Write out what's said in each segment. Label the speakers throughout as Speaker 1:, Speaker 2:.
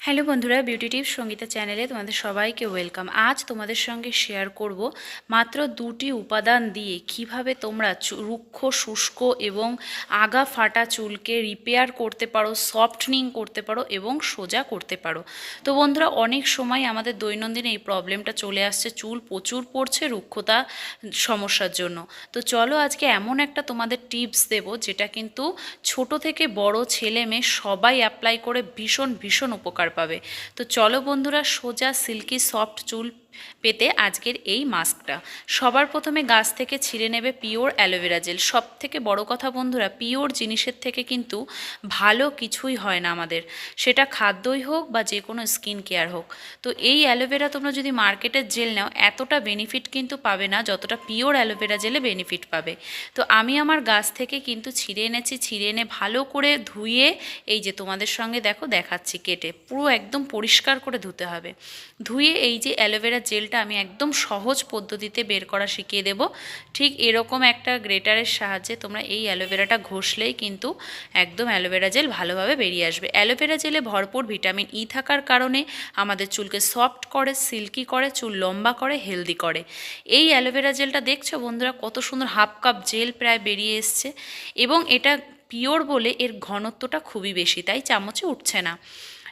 Speaker 1: Hello বন্ধুরা beauty tips Sangeeta চ্যানেলে তোমাদের সবাইকে ওয়েলকাম। আজ তোমাদের সঙ্গে শেয়ার করব মাত্র দুটি উপাদান দিয়ে কীভাবে তোমরা রুক্ষ, শুষ্ক এবং আগা ফাটা চুলকে রিপেয়ার করতে পারো সফটনিং করতে পারো এবং সোজা করতে পারো। তো বন্ধুরা, অনেক সময় আমাদের দৈনন্দিন এই প্রবলেমটা চলে আসছে, চুল প্রচুর পড়ছে রুক্ষতা সমস্যার জন্য। তো চলো আজকে এমন একটা তোমাদের টিপস দেব যেটা কিন্তু ছোট থেকে বড় ছেলে মেয়ে সবাই অ্যাপ্লাই করে ভীষণ ভীষণ উপকার পাবে। তো চলো বন্ধুরা সোজা সিল্কি সফট চুল পেতে আজকের এই মাস্কটা। সবার প্রথমে গাছ থেকে ছিঁড়ে নেবে পিওর অ্যালোভেরা জেল। সব থেকে বড় কথা বন্ধুরা, পিওর জিনিসের থেকে কিন্তু ভালো কিছুই হয় না আমাদের। সেটা খাদ্যই হোক বা যে কোনো স্কিন কেয়ার হোক। তো এই অ্যালোভেরা তোমরা যদি মার্কেটের জেল নাও, এতটা বেনিফিট কিন্তু পাবে না, যতটা পিওর অ্যালোভেরা জেলে বেনিফিট পাবে। তো আমি আমার গাছ থেকে কিন্তু ছিঁড়ে এনেছি, ছিঁড়ে এনে ভালো করে ধুয়ে এই যে তোমাদের সঙ্গে দেখো দেখাচ্ছি কেটে। পুরো একদম পরিষ্কার করে ধুতে হবে। ধুয়ে এই যে অ্যালোভেরা জেলটা আমি একদম সহজ পদ্ধতিতে বের করা শিখিয়ে দেব। ঠিক এরকম একটা গ্রেটারের সাহায্যে তোমরা এই অ্যালোভেরাটা ঘষলেই কিন্তু একদম অ্যালোভেরা জেল ভালোভাবে বেরিয়ে আসবে। অ্যালোভেরা জেলে ভরপুর ভিটামিন ই থাকার কারণে আমাদের চুলকে সফট করে, সিল্কি করে, চুল লম্বা করে, হেলদি করে। এই অ্যালোভেরা জেলটা দেখছ বন্ধুরা? কত সুন্দর হাফ কাপ জেল প্রায় বেরিয়ে এসছে এবং এটা পিওর বলে এর ঘনত্বটা খুবই বেশি, তাই চামচে উঠছে না।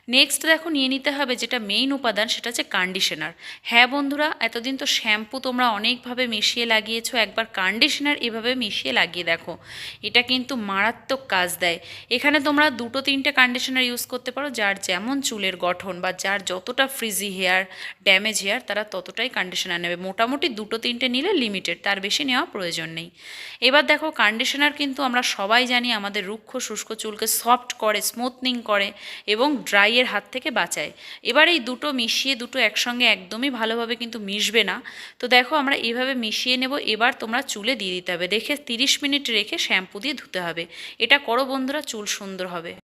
Speaker 1: নেক্সট দেখো নিয়ে নিতে হবে যেটা মেইন উপাদান, সেটা হচ্ছে কন্ডিশনার হ্যাঁ বন্ধুরা, এতদিন তো শ্যাম্পু তোমরা অনেকভাবে মিশিয়ে লাগিয়েছো, একবার কন্ডিশনার এভাবে মিশিয়ে লাগিয়ে দেখো। এটা কিন্তু মারাত্মক কাজ দেয়। এখানে তোমরা দুটো তিনটে কন্ডিশনার ইউজ করতে পারো, যার যেমন চুলের গঠন বা যার যতটা ফ্রিজি হেয়ার ড্যামেজ হেয়ার তারা ততটাই কন্ডিশনার নেবে। মোটামুটি দুটো তিনটে নিলে লিমিটেড তার বেশি নেওয়া প্রয়োজন নেই। এবার দেখো কন্ডিশনার কিন্তু আমরা সবাই জানি আমাদের রুক্ষ, শুষ্ক চুলকে সফট করে স্মুথনিং করে এবং ড্রাইয়ের হাত থেকে বাঁচায়। এবার এই দুটো মিশিয়ে দুটো একসঙ্গে একদমই ভালোভাবে কিন্তু মিশবে না। তো দেখো আমরা এইভাবে মিশিয়ে নেব, এবার তোমরা চুলে দিয়ে দিতে হবে। দেখে তিরিশ মিনিট রেখে শ্যাম্পু দিয়ে ধুতে হবে। এটা করো বন্ধুরা, চুল সুন্দর হবে।